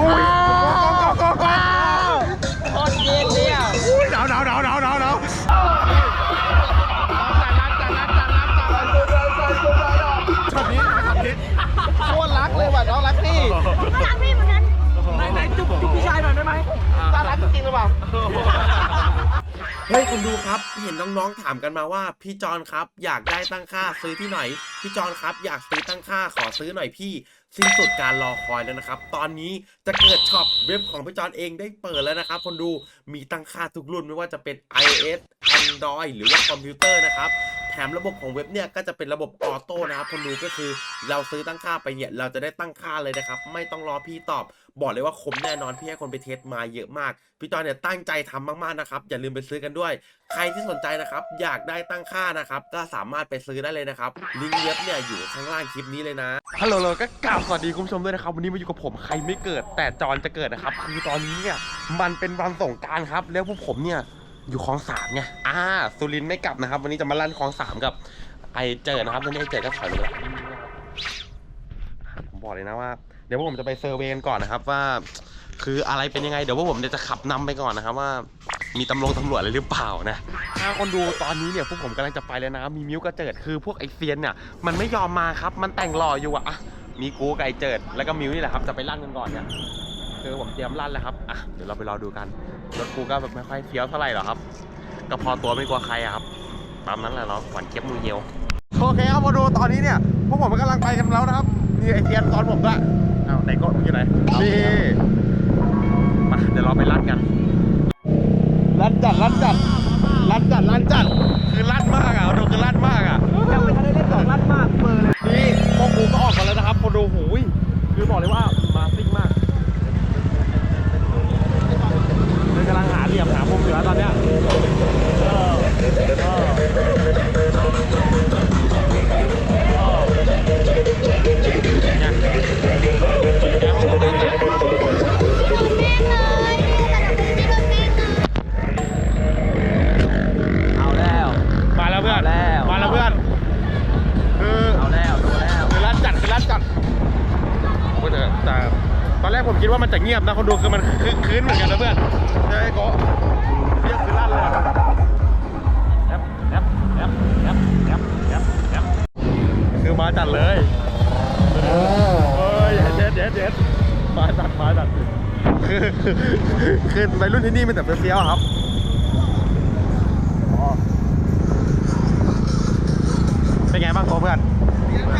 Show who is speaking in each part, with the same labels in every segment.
Speaker 1: อุ้ยโค
Speaker 2: ตรเย็นเนี่ย
Speaker 1: อุ้ยหนาวหนาวหนาวหนาวหนาวหนาวช็อตนี้ช็อตนี้
Speaker 2: โคตรรักเลยว่ะน้องรักพี่
Speaker 3: ก็รักพี่เหมือนกัน
Speaker 2: ไหนไหนจุ๊บจุ๊บพี่ชายหน่อยได้ไหมน่ารักจริงหรือเปล่า
Speaker 4: เฮ้ยคุณดูครับ เห็นน้องๆถามกันมาว่า พี่จอนครับ อยากได้ตั้งค่าซื้อที่ไหน พี่จอนครับ อยากซื้อตั้งค่าขอซื้อหน่อยพี่ สิ้นสุดการรอคอยแล้วนะครับ ตอนนี้จะเกิดช็อปเว็บของพี่จอนเองได้เปิดแล้วนะครับ คนดูมีตั้งค่าทุกรุ่นไม่ว่าจะเป็น iOS Android หรือว่าคอมพิวเตอร์นะครับ ถมระบบของเว็บเนี่ยก็จะเป็นระบบออโต้นะครับคนดูก็คือเราซื้อตั้งค่าไปเนี่ยเราจะได้ตั้งค่าเลยนะครับ ไม่ต้องรอพี่ตอบ บอกเลยว่าคมแน่นอนพี่ให้คนไปเทสมาเยอะมาก พี่จอนเนี่ยตั้งใจทำมากๆนะครับ อย่าลืมไปซื้อกันด้วย ใครที่สนใจนะครับ อยากได้ตั้งค่านะครับ ก็สามารถไปซื้อได้เลยนะครับลิงก์เว็บเนี่ยอยู่ข้างล่างคลิปนี้เลยนะ
Speaker 1: ฮัลโหลก็กราบสวัสดีคุณผู้ชมด้วยนะครับ วันนี้มาอยู่กับผมใครไม่เกิด แต่จอนจะเกิดนะครับ คือตอนนี้เนี่ยมันเป็นวันสงการครับ แล้วพวกผมเนี่ย อยู่คลองสามไงอ่าสุรินทร์ไม่กลับนะครับ วันนี้จะมาลั่นคลองสามกับไอเจอนะครับตอนนี้ไอเจอก็ถอยลงแล้วผมบอกเลยนะว่า เดี๋ยวผมจะไปเซอร์เวย์กันก่อนนะครับว่า คืออะไรเป็นยังไง เดี๋ยวพวกผมจะขับนำไปก่อนนะครับว่ามีตำรวจตำรวจอะไรหรือเปล่านะ ถ้าคนดูตอนนี้เนี่ยพวกผมกำลังจะไปแล้วนะ มีมิ้วกระเจิดคือพวกไอเซียนเนี่ยมันไม่ยอมมาครับ มันแต่งหล่ออยู่อะอะมีกูกับไอเจิด แล้วก็มิ้วนี่แหละครับจะไปลั่นกันก่อนเนี่ย คือผมเตรียมลั่นแล้วครับอะเดี๋ยวเราไปรอดูกันรถกูก็แบบไม่ค่อยเฟี้ยวเท่าไหร่หรอกครับก็พอตัวไม่กลัวใครอะครับตามนั้นแหละเนาะหวานเก็บมือเยียวโอเคครับมาดูตอนนี้เนี่ยพวกผมกำลังไปกันแล้วนะครับนี่ไอเซียนตอนผมด้วยอ้าวไหนกดมึงอยู่ไหนนี่มาเดี๋ยวเราไปลั่นกันลั่นจัดลั่นจัดลั่นจัดลั่นจัดคือลั่นมากอะดูคือลั่นมากอะ
Speaker 2: ยังไม่ทันได้เล่นดอกลั่นมากเบอร์เลย
Speaker 1: นี่พวกกูก็ออกมาแล้วนะครับคนดูหูยคือบอกเลยว่ามาซิ่งมากเลยกำลังหา เหลี่ยมหามุมอยู่แล้วตอนเนี้ยเออ มาจัดเลยเฮ้ยเด็ดเด็ดเด็ดมาจัดมาจัดคือคือคือวัยรุ่นที่นี่มันแต่เฟี้ยวๆครับอ๋อเป็นไงบ้างโกะเพื่อน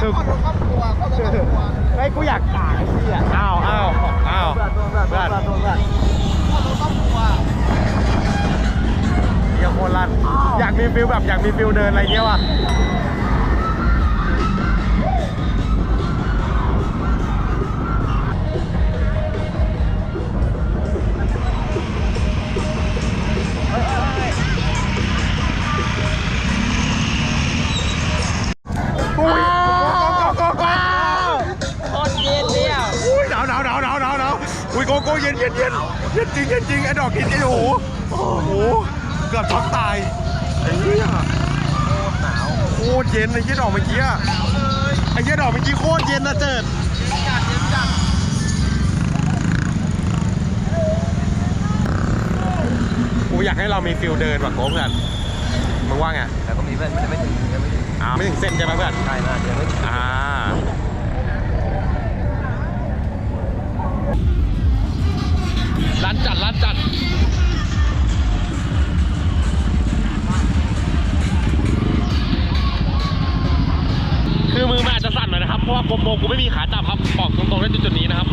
Speaker 1: คือ
Speaker 2: ครอบครัวครอบครัวครอบครัว
Speaker 1: ไอ้ยกูอยากด่าไอ้เหี้ยอ้าวอ้าวอ้าว
Speaker 2: เพื่อนเพื่อนเพื่อนเพื่อนเพื่อนครอบครัว
Speaker 1: เหี้ยโคตรลั่นอยากมีฟิลแบบอยากมีฟิลเดินอะไรเงี้ยว่ะ ไอ้เหี้ยดอกเมื่อกี้โคตรเย็นนะเจิดกูอยากให้เรามีฟิลเดินว่ะโก้เพื่อนมึงว่าไง
Speaker 2: แต่ก็มีเพื่อนมันจะไม่ถึงยังไม่ถึง
Speaker 1: อ่าไม่ถึงเส้นใช่ไหมเพื่อน
Speaker 2: ใช่มากยังไม่ถึง
Speaker 1: อ่าร้านจัดร้านจัด คือมือมันอาจจะสั่นหน่อยนะครับ เพราะว่าโกโปรกูไม่มีขาจับครับ บอกตรงๆได้จุดๆนี้นะครับ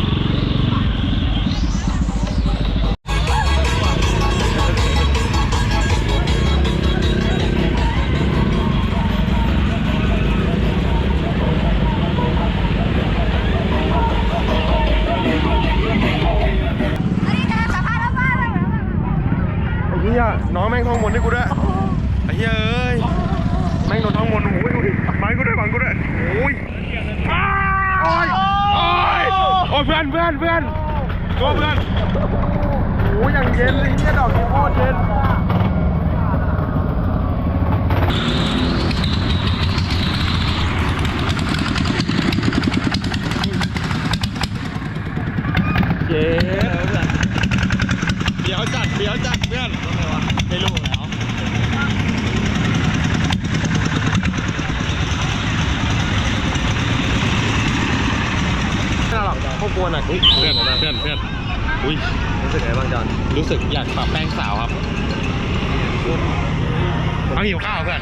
Speaker 3: เพื่
Speaker 1: อนเพื่อนเพื่อนตัวเพื่อนโอ้ยอย่างเย็นเลยเนี่ยดอกนี้โคตรเย็นเย้เดี๋ยวจัดเดี๋ยวจัดเพื่อนไม่รู้ แล้วไม่หรอกพวกกวนอะเฮ้ยเพื่อนเพื่อนเพื่อนอุ้ย
Speaker 2: รู้สึกไงบ้างจอน
Speaker 1: รู้สึกอยากปรับแป้งสาวครับเอาหิวข้าวเพื่อน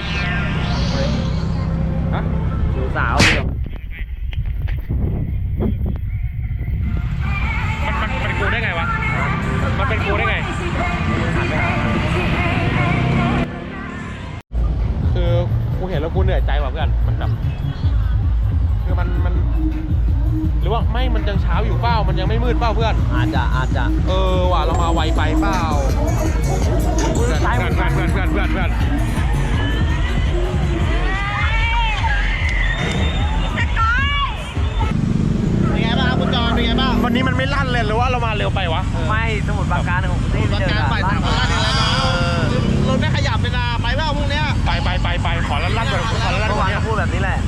Speaker 1: ฮะ
Speaker 2: ดูสาวพี่
Speaker 1: มันมันมันกูได้ไงวะ มันเป็นกูได้ไง คือกูเห็นแล้วกูเหนื่อยใจว่ะเพื่อน มันแบบ คือมันมัน หรือว่าไม่มันยังเช้าอยู่เปล่ามันยังไม่มืดเปล่าเพื่อน
Speaker 2: อาจจะอาจจะ
Speaker 1: เออว่ะเรามาไวไปเปล่าเพื่อนเพื่อนเพื่อนเพื่อนเพื่อนเพื่อนเพื่อน
Speaker 2: เป็นไงบ้างครับคุณจอนเป็นไงบ้าง
Speaker 1: วันนี้มันไม่ลั่นเลยหรือว่าเรามาเร็วไปวะ
Speaker 2: ไม่สมุดปราการของที่
Speaker 5: ประการฝ่ายสามพันล้านเองแล้วนะรถไม่ขยับเลยนะไปเปล่าพวกเนี้ย
Speaker 1: ไปไปไปไปขอลั่นลั่นก่อนขอลั่นลั่น
Speaker 2: เมื่อ
Speaker 1: ก่อ
Speaker 2: วานน
Speaker 1: เนี่ย
Speaker 2: ก็พูดแบบนี้แหละ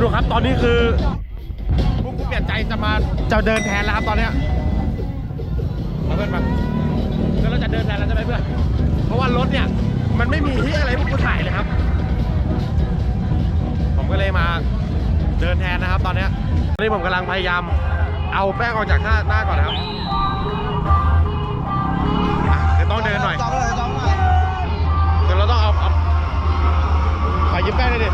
Speaker 1: ดูครับตอนนี้คือพวกกูเปลี่ยนใจจะมาจะเดินแทนแล้วครับตอนเนี้ยมาเพื่อนมาแล้วเราจะเดินแทนแล้วใช่ไหมเพื่อนเพราะว่ารถเนี่ยมันไม่มีที่อะไรให้พวกกูถ่ายเลยครับ ผมก็เลยมาเดินแทนนะครับ ตอนเนี้ยตอนนี้ผมกำลังพยายามเอาแป้งออกจากหน้าหน้าก่อนนะครับอะเดี๋ยวต้องเดินหน่อย
Speaker 5: สองเลยสองเลย
Speaker 1: เดี๋
Speaker 5: ยวเรา
Speaker 1: ต้อง
Speaker 5: เอา
Speaker 2: เอา
Speaker 5: ขอยิ้มแป้
Speaker 1: ง
Speaker 3: เลย
Speaker 1: ดิ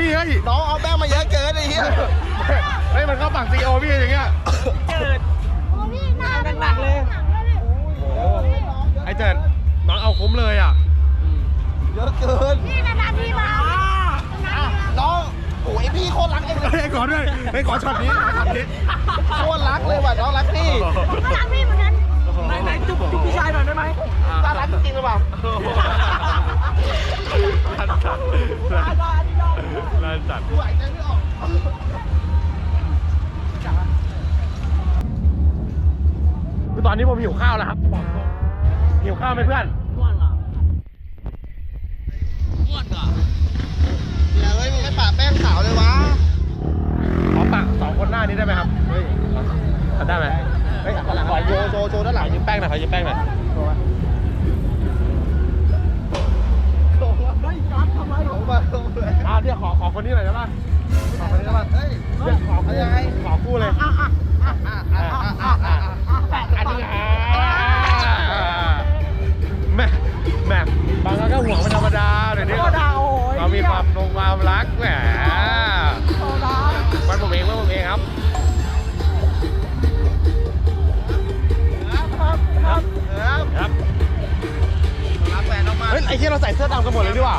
Speaker 1: พี่เฮ้ย
Speaker 5: น้องเอาแป้งมาเยอะเกินไอ้เหี้ย
Speaker 1: เฮ้ยมันเข้าปากซีโอพี่อย่างเงี้ย
Speaker 3: โอ้พี่หน้าหนักเลยหนักเลย
Speaker 1: โอ้ไอเจิดน้องเอาคุ้มเลยอะ
Speaker 5: เยอะเกิน
Speaker 3: พี่นานๆทีมา
Speaker 5: อะน้องโอ้ยพี่โคตรรักเองเลย
Speaker 1: เฮ้ยขอด้วยเฮ้ยขอช็อตนี้ขอช็อตนี้
Speaker 5: โคตรรักเลยว่ะน้องรักพี่
Speaker 3: ผมก็รักพี่เหมือนกัน
Speaker 2: ไหนไหนจุ๊บจุ๊บพี่ชายหน่อยได้ไหม
Speaker 5: น่ารักจริงๆหรือเปล่า
Speaker 1: ลั่ นจัดลั่นจัด
Speaker 5: ไหวใจไม่ออก
Speaker 1: คือตอนนี้ผมหิวข้าวแล้วครับบอกตรงหิวข้าวไหมเพื่อน
Speaker 5: อย่าเฮ้ยมึงไม่ปะแป้งขาวเลยวะ
Speaker 1: ขอปากสองคนหน้านี้ได้ไหมครับเฮ้ยได้ไหมเฮ้ยขอโย
Speaker 5: โชว์โชว์ด้านหลัง
Speaker 1: ยืมแป้งหน่อยขอยืมแป้งหน่อยำกันหมดเลยดีกว่า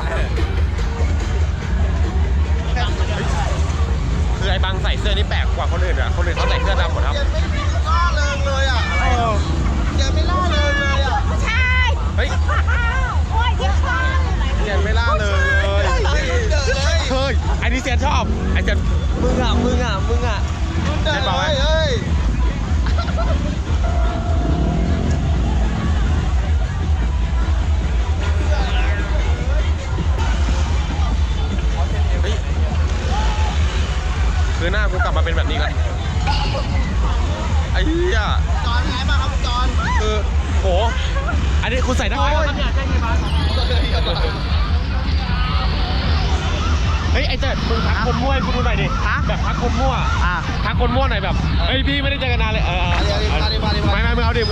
Speaker 1: คือไอ้บางใส่เสื้อนี่แปลกกว่าคนอื่นอะ คนอื่นเขาใส่เสื้อดำหมดครับ
Speaker 5: ล่าเริงเลยอะแกไม่ล่าเริงเลยอะ
Speaker 3: ผู้ชาย
Speaker 1: เฮ้ย
Speaker 3: โอ้ยเดี๋ยวชายไหน
Speaker 1: เจนไม่ล่าเลยเลย
Speaker 5: เกิดเลย
Speaker 1: เฮ้ยไอ้นี่เจนชอบไอ้เจน
Speaker 5: มึงอะ มึงอะ มึงอะเดินเลยเฮ้ย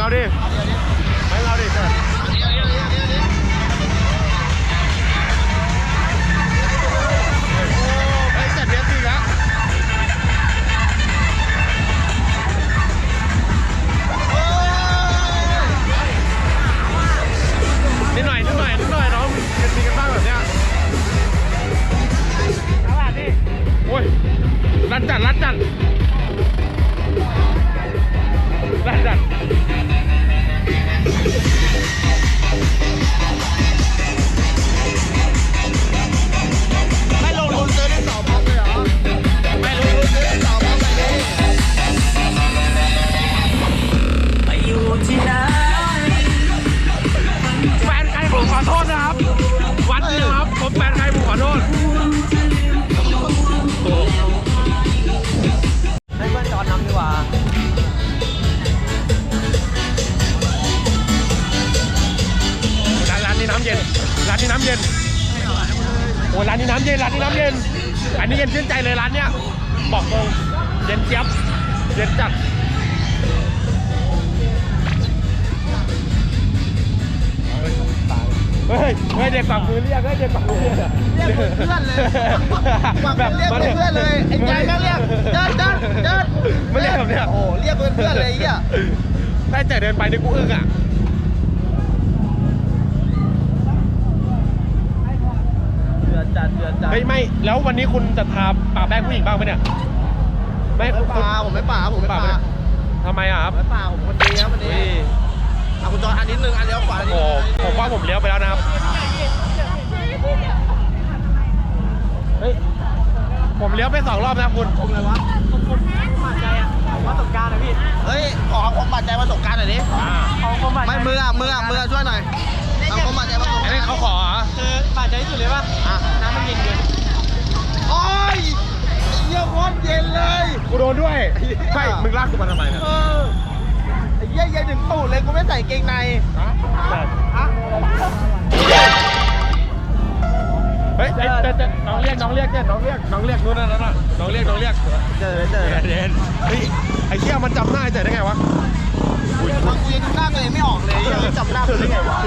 Speaker 1: มาดิไม่ไม่มึงเอาดิมึงเอาดิไม่มึงเอาดิเจิดเฮ้ยเจิดเนี้ยจริงแล้วนิดหน่อยนิดหน่อยนิดหน่อยน้องจะมีกันบ้างแบบเนี้ยเอาล่ะนี่โอ้ยรัดจัดรัดจั
Speaker 5: ด
Speaker 1: รัด
Speaker 5: จัดำ
Speaker 1: เย็น ร้านนี้น้ำเย็น โอ้ร้านนี้น้ำเย็น ร้านนี้น้ำเย็น อันนี้เย็นชื่นใจเลยร้านเนี้ย บอกตรง เย็นเจี๊ยบ เย็นจัดเฮ้ยเฮ้ยเด็กฝั่งมือเรียกเฮ้ยเด็กฝั่งมือเรียก
Speaker 5: เรียกเพื่อนเลยฝั่งเรียกเพื่อนเลยไอ้ใจแม่งเรียกเดินเดินเดิน
Speaker 1: ไม่เรียกแบบเนี้ย
Speaker 5: โอ้เรียกเพื่อนเลยไอ้เหี้ย
Speaker 1: ได้แต่เดินไปนี่กูอึ้งอะ
Speaker 5: เดือดจัด เดือดจัด
Speaker 1: เฮ้ยไม่ แล้ววันนี้คุณจะทาปากแป้งผู้หญิงบ้างไหมเนี่ย ไม่
Speaker 5: ไม่ป่าผมไม่ป่าผมไม่ป่า
Speaker 1: เนี่ยทำไมอะครับ
Speaker 5: ไม่ป่าผมคนดีครับวันนี้
Speaker 1: เฮ้ย
Speaker 5: เอาคุณจอนอันนิดนึงอันเลี้ยวขวานิด
Speaker 1: โอ้
Speaker 5: นึง
Speaker 1: ผมว่าผมเลี้ยวไปแล้วนะครับ เฮ้ย ผมเลี้ยวไปสองรอบนะครับคุณ
Speaker 5: อะไรวะประสบการณ์นะพี่ เฮ้ย ขอความบาดใจประสบการณ์หน่อยดิ
Speaker 1: อ่า
Speaker 5: ไม่มืออะมืออะมืออะช่วยหน่อยเอาความบาดใจประสบ
Speaker 1: อั
Speaker 5: กานร
Speaker 1: นี้
Speaker 5: ณ์
Speaker 1: เขาขอเหรอ
Speaker 5: คือบาดใจที่สุดเลยป่ะ
Speaker 1: อะ
Speaker 5: น้ำมันเย็นเกินโอ้ยเยี่ย โคตรเย็นเลย
Speaker 1: กูโดนด้วยใช่มึงลากกูมาทำไมเนี่ย
Speaker 5: เออไอ้เยี่ยเย็นถึงตูดเลยกูไม่ใส่เกงใน
Speaker 1: ฮะ
Speaker 5: ฮะ
Speaker 1: เฮ้ยเฮ้ยเจ๊เจ๊น้องเรียกน้องเรียกเจ๊น้องเรียกน้องเรียกนู้นนั่นน่ะน้องเรียกน้องเรียก
Speaker 5: เจอเจอ
Speaker 1: เย็นเฮ้ยไอ้เหี้ยมันจำหน้าไอ้เจ๊ได้ไงวะ
Speaker 5: บางทีหน้าตัวเองไม่ออกเลยยังจำหน้าตัวเองได้ไงวะ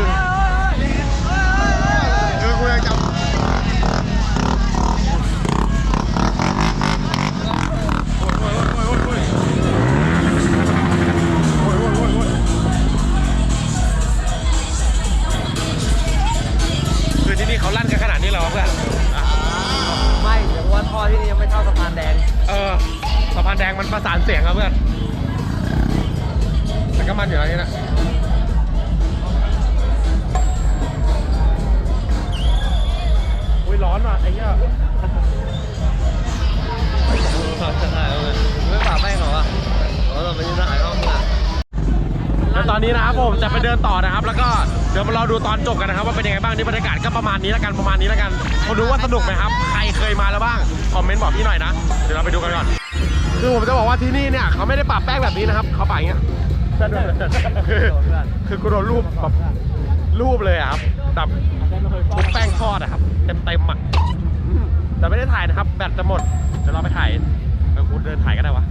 Speaker 1: เออกูยังจำ อนนี้นะครับผมจะไปเดินต่อนะครับ แล้วก็เดี๋ยวมารอดูตอนจบกันนะครับว่าเป็นยังไงบ้างนี่บรรยากาศก็ประมาณนี้แล้วกันประมาณนี้แล้วกันคนดูว่าสนุกไหมครับ ใครเคยมาแล้วบ้างคอมเมนต์บอกพี่หน่อยนะเดี๋ยวเราไปดูกันก่อนคือผมจะบอกว่าที่นี่เนี่ยเขาไม่ได้ปรับแป้งแบบนี้นะครับเขาปรับอย่างเงี้ยคือคือกูโดนรูปแบบรูปเลยอะครับแบบรูปแป้งทอดอะครับเต็มเต็มๆอะอืมแต่ไม่ได้ถ่ายนะครับแบตจะหมดเดี๋ยวเราไปถ่ายเออกูเดินถ่ายก็ได้วะ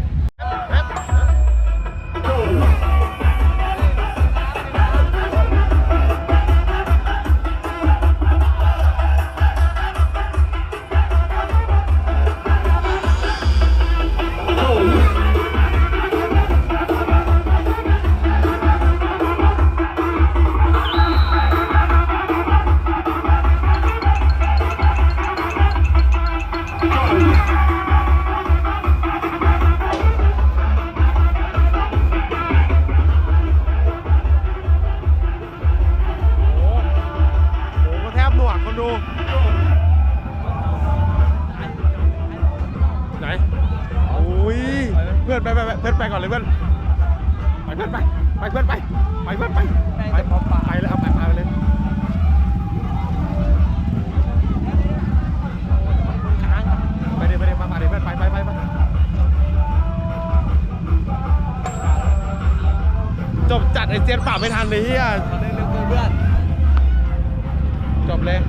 Speaker 1: จัดไอเซียนปากไม่ทันเลยเฮียจบเลย